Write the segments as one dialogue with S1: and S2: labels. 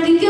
S1: Martín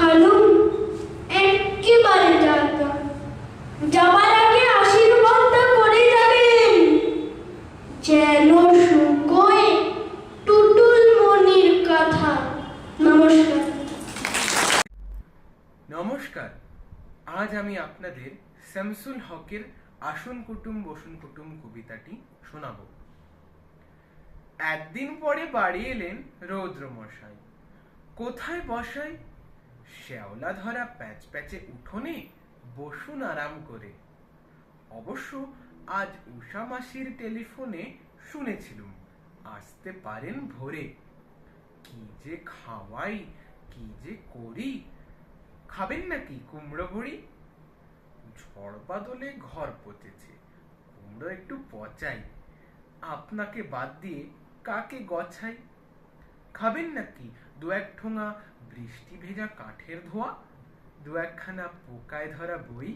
S1: মাখালুম একেবারে জানতাম যাবার আগে আশীর্বাদটা করে যাবেন। যেন
S2: নমস্কার। আজ আমি আপনাদের শামসুল হকের আসুন কুটুম, বসুন কুটুম কবিতাটি শোনাবো। একদিন পরে বাড়ি এলেন রৌদ্র মশাই কোথায় বসাই শ্যাওলা ধরা প্যাচ প্যাচে উঠোনে বসুন আরাম করে। অবশ্য আজ উষা মাসির টেলিফোনে শুনেছিলুম, আসতে পারেন ভোরে। কি যে খাওয়াই, কি যে করি, খাবেন নাকি কুমড়ো বড়ি ঝড় বাদলে ঘর পচেছে, কুমড়ো একটু পচাই। আপনাকে বাদ দিয়ে কাকে গছাই? খাবেন নাকি? দু এক ঠোঙা বৃষ্টি ভেজা কাঠের ধোয়া, দু একখানা পোকায় ধরা বই।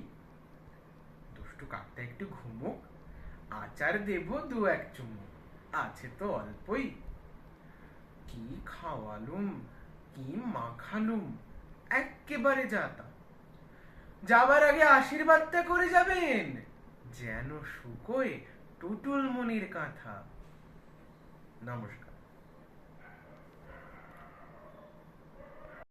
S2: দুষ্টু কাকটা একটু ঘুমুক, আচার দেব দু এক চুমুক, আছে তো অল্পই। কি খাওয়ালুম, কি মাখালুম, এক্কেবারে যাতা যাবার আগে আশীর্বাদটা করে যাবেন, যেন শুকোয় টুটুল মনির কাঁথা। নমস্কার।